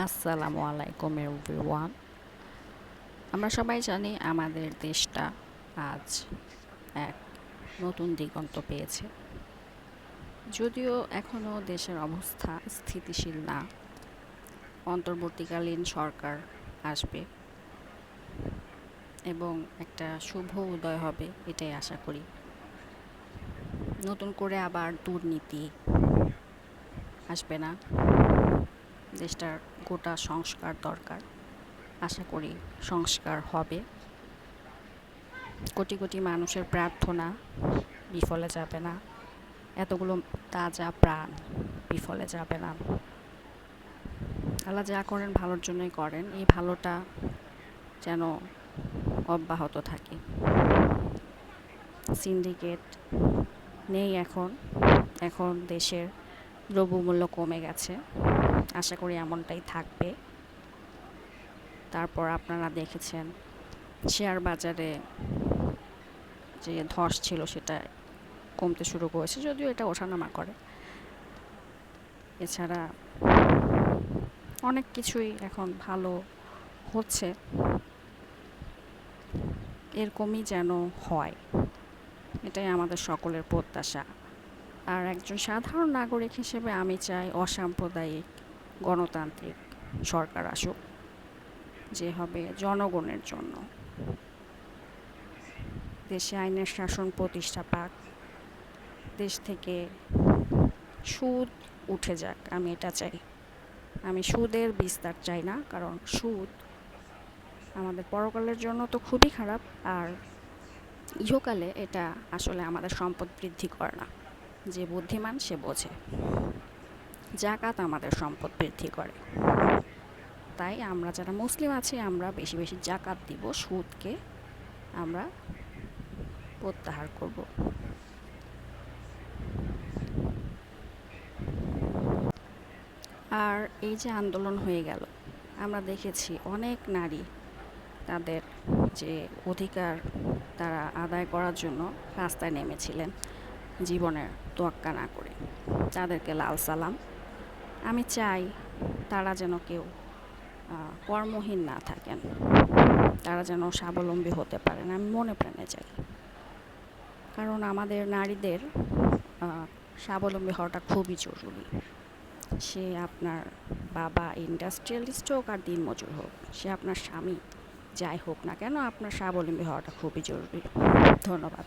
আসসালামু আলাইকুম, এভরিওয়ান। আমরা সবাই জানি আমাদের দেশটা আজ এক নতুন দিগন্ত পেয়েছে। যদিও এখনও দেশের অবস্থা স্থিতিশীল না, অন্তর্বর্তীকালীন সরকার আসবে এবং একটা শুভ উদয় হবে, এটাই আশা করি। নতুন করে আবার দুর্নীতি আসবে না। দেশটার গোটা সংস্কার দরকার। আশা করি সংস্কার হবে। কোটি কোটি মানুষের প্রার্থনা বিফলে যাবে না। এতগুলো তাজা প্রাণ বিফলে যাবে না। আল্লাহ যা করেন ভালোর জন্যই করেন। এই ভালোটা যেন অব্যাহত থাকে। সিন্ডিকেট নেই এখন। এখন দেশের দ্রব্যমূল্য কমে গেছে। আশা করি এমনটাই থাকবে। তারপর আপনারা দেখেছেন, শেয়ার বাজারে যে ধস ছিল সেটা কমতে শুরু করেছে, যদিও এটা ওঠানামা করে। এছাড়া অনেক কিছুই এখন ভালো হচ্ছে। এরকমই যেন হয়, এটাই আমাদের সকলের প্রত্যাশা। আর একজন সাধারণ নাগরিক হিসেবে আমি চাই অসাম্প্রদায়িক গণতান্ত্রিক সরকার আসুক, যে হবে জনগণের জন্য। দেশে আইনের শাসন প্রতিষ্ঠা পাক, দেশ থেকে সুদ উঠে যাক, আমি এটা চাই। আমি সুদের বিস্তার চাই না, কারণ সুদ আমাদের পরকালের জন্য তো খুবই খারাপ, আর ইহকালে এটা আসলে আমাদের সম্পদ বৃদ্ধি করে না। যে বুদ্ধিমান সে বোঝে। জাকাত আমাদের সম্পদ বৃদ্ধি করে। তাই আমরা যারা মুসলিম আছি, আমরা বেশি বেশি জাকাত দিব, সুদকে আমরা প্রত্যাহার করব। আর এই যে আন্দোলন হয়ে গেল, আমরা দেখেছি অনেক নারী তাদের যে অধিকার তারা আদায় করার জন্য রাস্তায় নেমেছিলেন। জীবনের তোয়াক্কা না করে। তাদেরকে লাল সালাম। আমি চাই তারা যেন কেউ কর্মহীন না থাকেন। তারা যেন স্বাবলম্বী হতে পারেন, আমি মনে প্রাণে চাই। কারণ আমাদের নারীদের স্বাবলম্বী হওয়াটা খুবই জরুরি। সে আপনার বাবা ইন্ডাস্ট্রিয়ালিস্ট হোক আর দিনমজুর হোক, সে আপনার স্বামী, যাই হোক না কেন, আপনার স্বাবলম্বী হওয়াটা খুবই জরুরি। ধন্যবাদ।